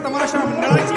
તમારા સામે મંડળાય છે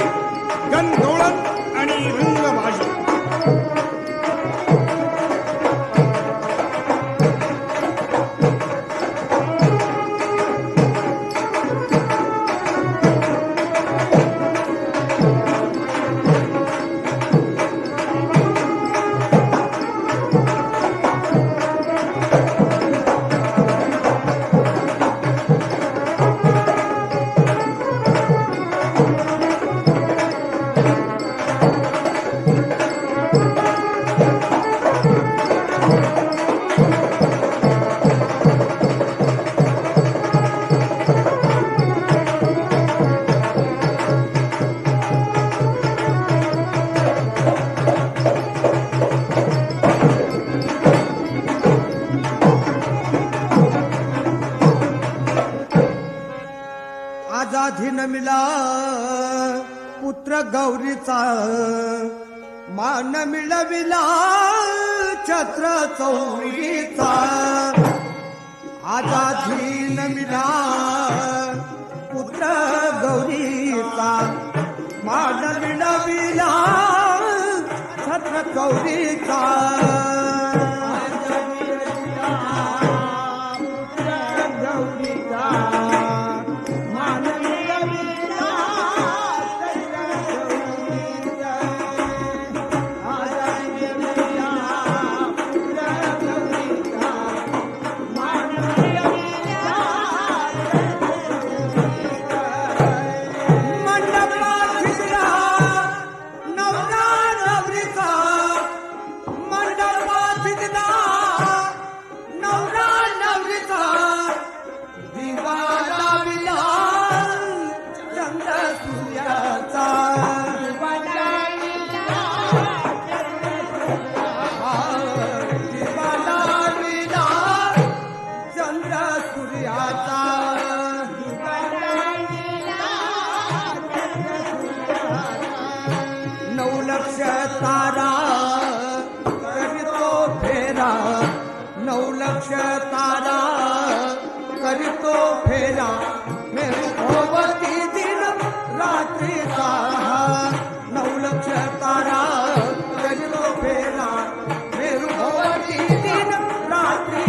मान मिळविला छत्र चौरीचा. आजाधी न मिला पुत्र गौरीचा. मान मिळविला छत्र चौरीचा.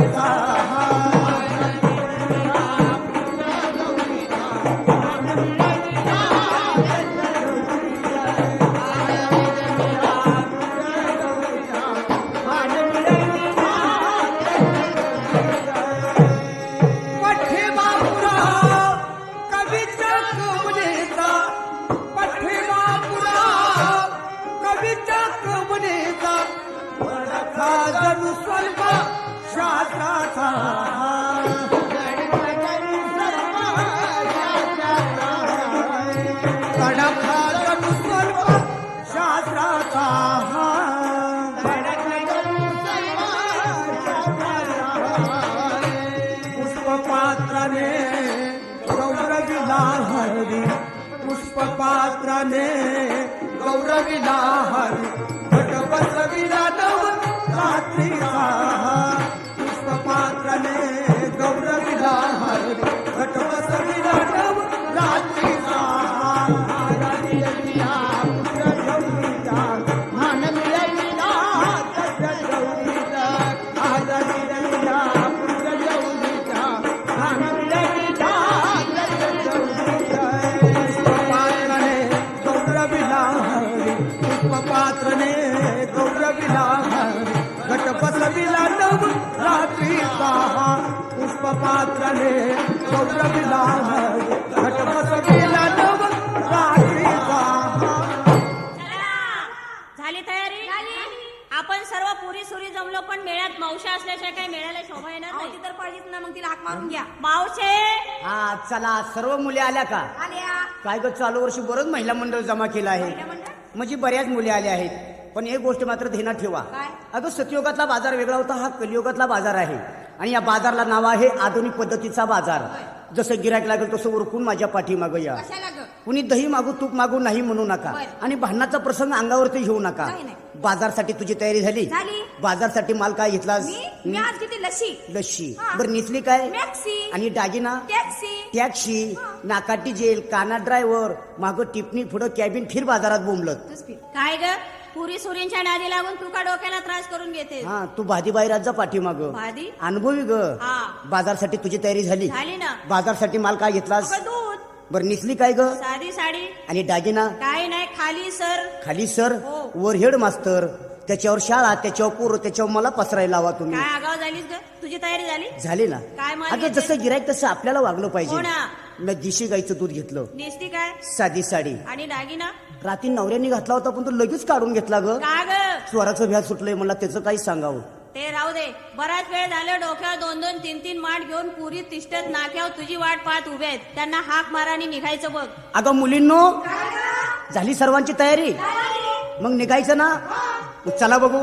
Oh. शास्त्राचा तडखा गौरविला हरी झाली तयारी? आपण सर्व पुरी सुरी जमलो पण मेळ्यात मावशा असल्याशिवाय काही मेळ्याला शोभा येणार नाही. तर पाहिजेच ना मग तिला हाक मारून घ्या. मावशे! हा चला सर्व मुली आल्या का? आल्या. काय ग चालू वर्षी बरंच महिला मंडळ जमा केलं आहे. म्हणजे बऱ्याच मुली आल्या आहेत. पण एक गोष्ट मात्र ध्यानात ठेवा. काय? अगं सतयुगातला बाजार वेगळा होता हा कलियुगातला बाजार आहे. आणि या बाजारला नाव आहे आधुनिक पद्धतीचा बाजार. जसं गिरायक लागेल तसं उरकून माझ्या पाठीमागं या. कुणी दही मागू तूप मागू नाही म्हणू नका. आणि भांडणाचा प्रसंग अंगावरती घेऊ नका. बाजारसाठी तुझी तयारी झाली. बाजारसाठी माल काय किती लशी लस्सी. हा. बरं नेसली काय? आणि दागिना टॅक्सी टॅक्सी नाकाटी जेल काना ड्रायव्हर मागं टिपणी पुढं कॅबिन फिर बाजारात बोंबलत. काय ग? पुरी सुरींच्या नादी लागून तू का डोक्याला त्रास करून घेते हा तू भादी बाहेरात जा पाठीमाग. भादी? अनुभवी ग. हा. बाजारसाठी तुझी तयारी झाली. झाली ना. बाजारसाठी माल काय घेतलास? अगं दूध. बरं निसली काय ग? साधी साडी. आणि दागिना? काय नाही खाली सर. खाली सर? हो. वर हेड मास्तर. त्याच्यावर शाळा त्याच्यावर पोरं त्याच्यावर मला पसरायला लावा तुम्ही. काय आगाव झालीस ग? तुझी तयारी झाली? झाले ना. काय माल अगं? जसं गिरायक तसं आपल्याला वागलं हो पाहिजे ना. मी दिशी गाईचं दूध घेतलं. नेसती काय? साधी साडी. आणि दागिना? रात्री नवऱ्याने घातला होता पण तो लगेच काढून घेतला ग. का ग? स्वराचं भ्यास सुटलंय मला त्याचं काही सांगावं. ते राहू दे. बराच वेळ झालं डोक्यावर दोन दोन तीन तीन माठ घेऊन पुरी तिष्ठत नाक्यावर तुझी वाट पाहत उभे आहेत. त्यांना हाक मारा आणि निघायचं बघ. अगं मुलींनो झाली सर्वांची तयारी. मग निघायचं ना? मग चला बघू.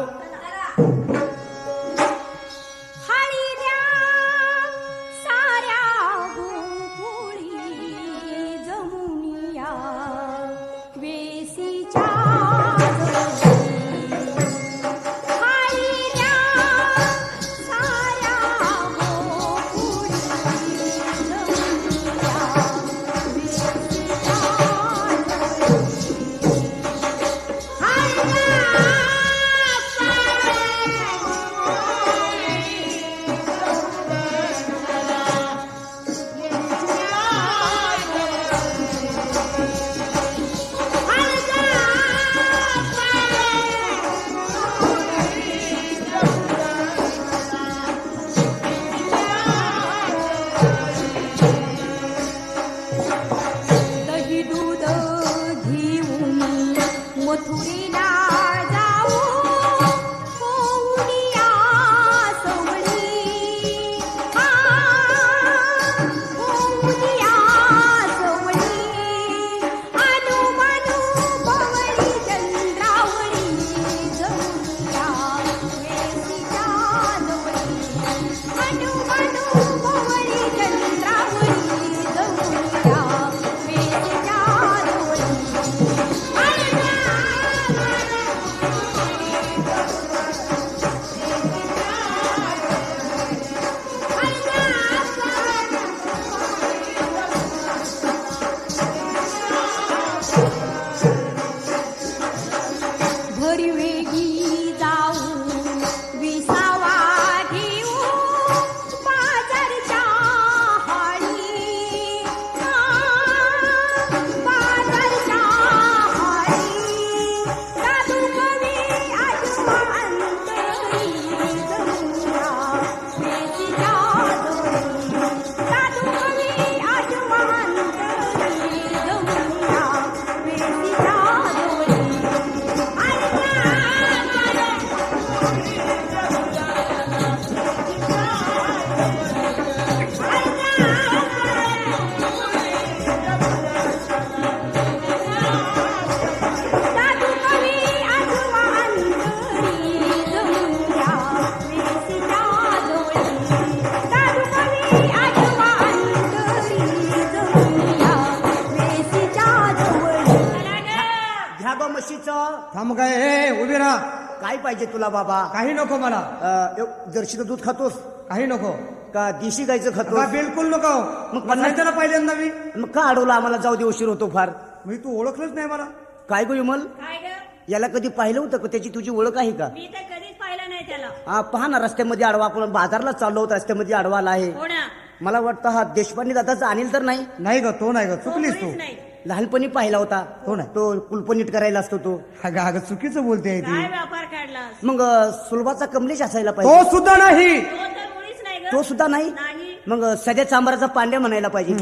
काय ए उभी राहा. काय पाहिजे तुला बाबा? काही नको मला. अं, एव- जर्शीचं दूध खातोस? काही नको. का देशी गाईचं का खातोस बिलकुल नको. मग मग सांगितलं ना पहिल्यांदा मी. मग का अडवला आम्हाला? जाऊ दे उशीर होतो फार. मी तू ओळखलंच नाही मला. काय गो विमल? काय ग? याला कधी पाहिलं होतं का? त्याची तुझी ओळख आहे का? मी तर कधीच पाहिलं नाही त्याला. हा पहा ना रस्त्यामध्ये आडवा. आपण बाजारला चाललो होतो रस्त्यामध्ये आडवा आला आहे. हो ना. मला वाटतं हा देशपांडे दादाचा अनिल तर नाही? नाही ग तो नाही ग. चुकलीस तू. नाही. लहानपणी पाहिला होता. हो ना. तो कुलपनीट करायला असतो तो. अगं अगं चुकीचं बोलते आहे काय ती व्यापार काढलास? मग अं, सुलभाचा कमलेश असायला तो पाहिजे. सुद्धा नाही. तो तर मुळीच नाही ग. तो सुद्धा नाही? नाही. मग अं, सध्या चांबाराचा पांड्या म्हणायला पाहिजे.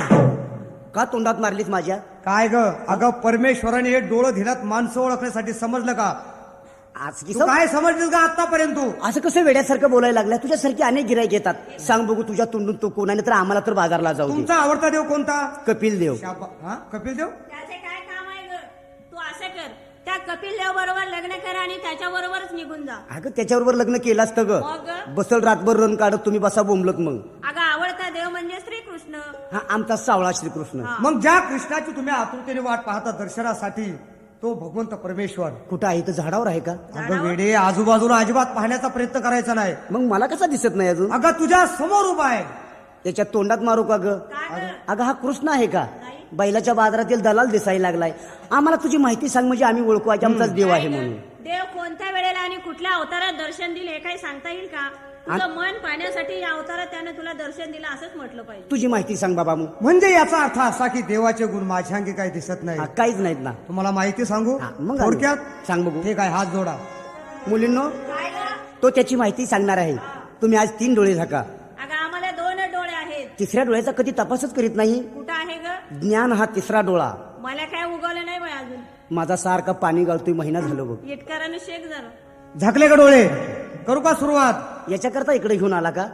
का तोंडात मारलीस माझ्या? काय ग? अगं परमेश्वराने हे डोळं धिलात माणसं ओळखण्यासाठी समजलं का? आज की तू काय समजलीस का आतापर्यंत तू? असं कसं वेड्यासारखं बोलायला लागलाय? तुझ्यासारखे अनेक गिरायक येतात. सांग बघू तुझ्या तोंडून तो कोण आहे तर आम्हाला तर बाजारला जाऊ दे. तुमचा आवडता देव कोणता? कपिल देव. शाबा- हा? कपिल देव? त्याचे काय काम आहे ग? तू असं कर. त्या कपिल देव बरोबर लग्न कर आणि त्याच्या बरोबरच निघून जा. अगं त्याच्याबरोबर लग्न केलं असतं ग. मग? बसल रातभर रन काढत तुम्ही बसा बोंबलत मग. अगं आवडता देव म्हणजे श्रीकृष्ण. हा आमचा सावळा श्रीकृष्ण. हा. मग ज्या कृष्णाची तुम्ही आतुरतेने वाट पाहता दर्शनासाठी तो भगवंत परमेश्वर. कुठं आहे? तर झाडावर आहे का? अगं वेडे आजूबाजूला अजिबात पाहण्याचा प्रयत्न करायचा नाही. मग मला कसा दिसत नाही अजून? अगं तुझ्या समोर उभा आहे. त्याच्या तोंडात मारू का ग? अगं हा कृष्ण आहे का? बैलाच्या बाजारातील दलाल दिसायला लागलाय. आम्हाला तुझी माहिती सांग म्हणजे आम्ही ओळखू आमचाच देव आहे म्हणून. देव कोणत्या वेळेला आणि कुठल्या अवतारात दर्शन दिले हे काही सांगता येईल का? तुझं मन पाहण्यासाठी या अवतारात त्याने तुला दर्शन दिलं असंच म्हटलं पाहिजे. तुझी माहिती सांग बाबा मग. म्हणजे याचा अर्थ असा की देवाचे गुण माझ्या अंगी काही दिसत नाही. हा, काहीच नाहीत ना. तुम्हाला माहिती सांगू? हा, मग थोडक्यात? सांग बघू. ठीक आहे हात जोडा. मुलींनो तो त्याची माहिती सांगणार आहे. तुम्ही आज तीन डोळे झाका. अगं आम्हाला दोन डोळे आहेत. तिसऱ्या डोळ्याचा कधी तपासच करीत नाही. कुठं आहे ग? ज्ञान हा तिसरा डोळा. मला काय उगवलं नाही बाई अजून. माझा सारखा पाणी गाळतोय महिना झालो बघ. इटकरानं शेक जरा. झाकले का डोळे? करू का सुरुवात? याच्याकरता इकडे घेऊन आला का?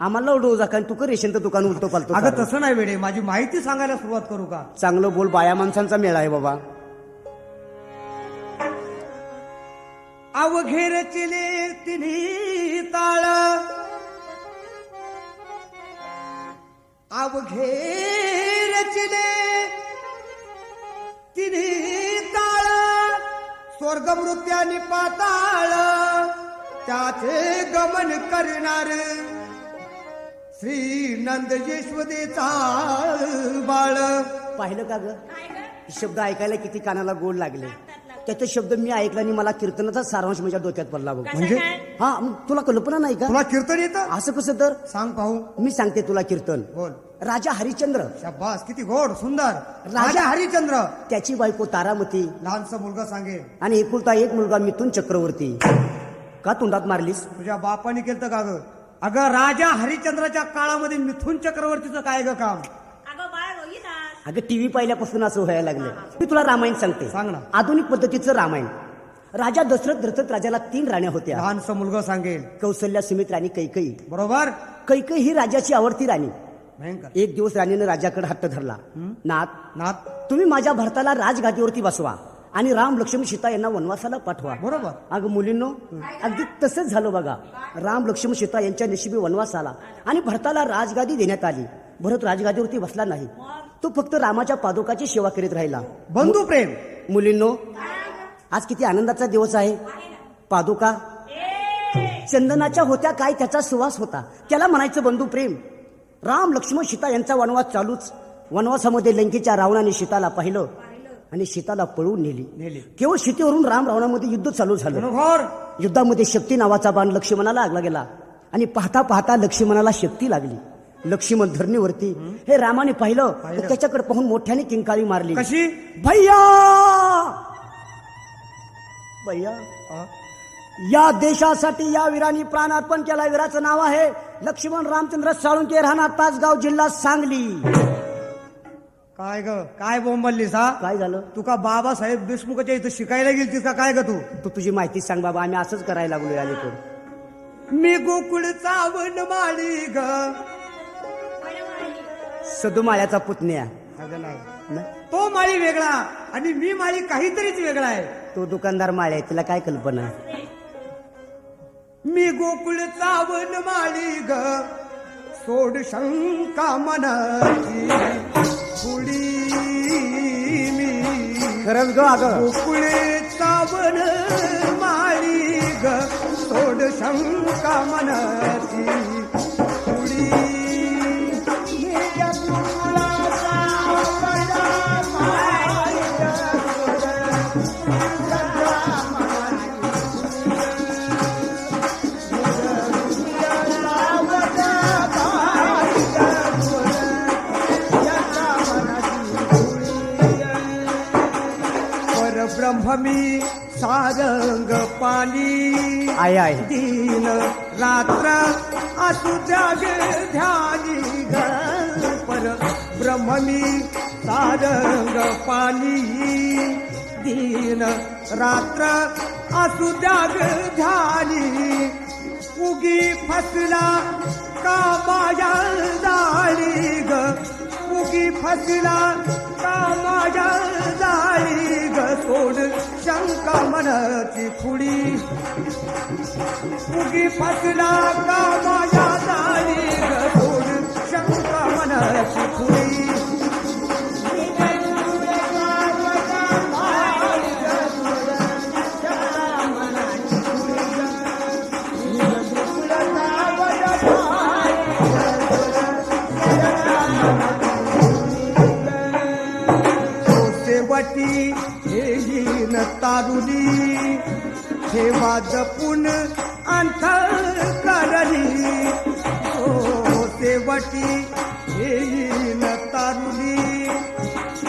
आम्हाला डोळ झाका आणि तू कर रेशन तर दुकान उलटो पालतो अगं. तसं नाही वेडे माझी माहिती सांगायला सुरुवात करू का? चांगलं बोल बाया माणसांचा मेळा आहे बाबा. अवघेर चिले तिन्ही ताळ. अवघेर चिले तिन्ही ताळ. स्वर्ग मृत्यानी पाताळ. त्याचे गमन करणार. श्री नंद यशवदेचा बाळ. पाहिलं का ग? शब्द ऐकायला किती कानाला गोड लागले. त्याचे शब्द मी ऐकला आणि मला कीर्तनाचा सारांश माझ्या डोक्यात पडला बघ. म्हणजे? हा मग तुला कल्पना नाही का? तुला कीर्तन येतं? असं कसं तर? सांग पाहू. मी सांगते तुला कीर्तन. बोल. राजा हरिश्चंद्र. शाबास किती गोड सुंदर. राजा- राजा हरिचंद्र त्याची बायको तारामती. लहानसा मुलगा सांगेल आणि एकुलता एक मुलगा मिथून चक्रवर्ती. का तोंडात मारलीस? तुझ्या बापाने केलं का ग? अगं राजा हरिश्चंद्राच्या काळामध्ये मिथुन चक्रवर्तीचं काय ग काम? अगं बाळ रोहिदास. अगं टीव्ही पाहिल्यापासून असं व्हायला लागलं. मी तुला रामायण सांगते. सांग ना. आधुनिक पद्धतीचं रामायण. राजा दशरथ दशरथ राजाला तीन राण्या होत्या. लहानसा मुलगा सांगेल. कौशल्या सुमित राणी कैकई. बरोबर? कैकई ही राजाची आवडती राणी. भयंकर. एक दिवस राणीने राजाकडे हट्ट धरला. नाथ नाथ? तुम्ही माझ्या भरताला राजगादीवरती बसवा. आणि राम लक्ष्मण सीता यांना वनवासाला पाठवा. बरोबर. अगं मुलींनो अगदी तसंच झालं बघा. राम लक्ष्मण सीता यांच्या नशिबी वनवास आला आणि भरताला राजगादी देण्यात आली. भरत राजगादीवरती बसला नाही. तो फक्त रामाच्या पादुकाची सेवा करीत राहिला. बंधू प्रेम. मुलींनो आज किती आनंदाचा दिवस आहे. पादुका. चंदनाच्या होत्या काय त्याचा सुवास होता. त्याला म्हणायचं बंधू प्रेम राम लक्ष्मण सीता यांचा वनवास चालूच. वनवासामध्ये लंकेच्या रावणाने सीताला पाहिलं. आणि सीताला पळवून नेली. नेली. केवळ सीतेवरून राम रावणामध्ये युद्ध चालू झालं. युद्धामध्ये शक्ती नावाचा बाण लक्ष्मणाला लागला गेला. आणि पाहता पाहता लक्ष्मणाला शक्ती लागली. लक्ष्मण धरणीवरती हे रामाने पाहिलं तर त्याच्याकडे पाहून मोठ्याने किंकाळी मारली. कशी? भैया! भैया? या देशासाठी या वीरांनी प्राण अर्पण केला. वीराचं नाव आहे लक्ष्मण रामचंद्र साळुंके राहणार तासगाव जिल्हा सांगली. काय ग? काय बोंबललीस हा? काय झालं? तू का बाबासाहेब देशमुखाच्या इथं शिकायला गेलतीस का? काय ग तू? तू तुझी माहिती सांग बाबा आम्ही असंच करायला लागलोय अलीकडे मी गोकुळ चावण माळी ग. सदुमाळ्याचा पुतण्या. अगं नाही. न? तो माळी वेगळा आणि मी माळी काहीतरीच वेगळा आहे. तो दुकानदार माळ्या आहे तिला काय कल्पना? मी गोकुळ चावण माळी ग. सोड शंका मनाची. पुढी मी खरंच ग अगं. गोकुळ चावण माळी ग. सोड शंका मनाची आई आहे. दिन रात्र असू त्याग ध्यानी ग पर ब्रह्ममी सारंग पाणी. दिन रात्र असू त्याग ध्यानी उगी फसला का माया जाळी ग. की फसला का माझ्या जाळी ग सोड? शंका मनाची फुडी उगी फसला का माझ्या जाळी ग सोड? शंका मन जपून अंतरकारणी हो देवटी येईन तारुणी.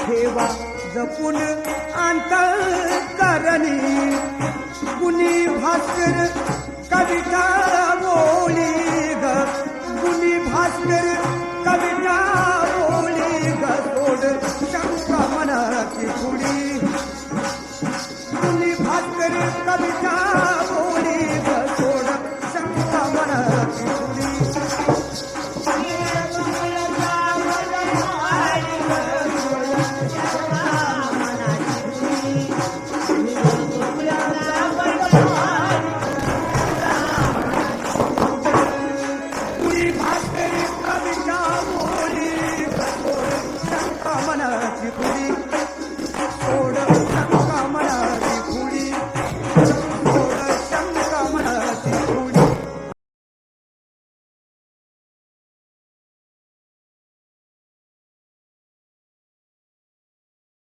ठेवा जपून करली कुणी भास्कर कविता बोली ग. कुणी भास्कर कविता बोली ग. तोड शंका मनाची थोडी कुणी भास्कर कविता Church.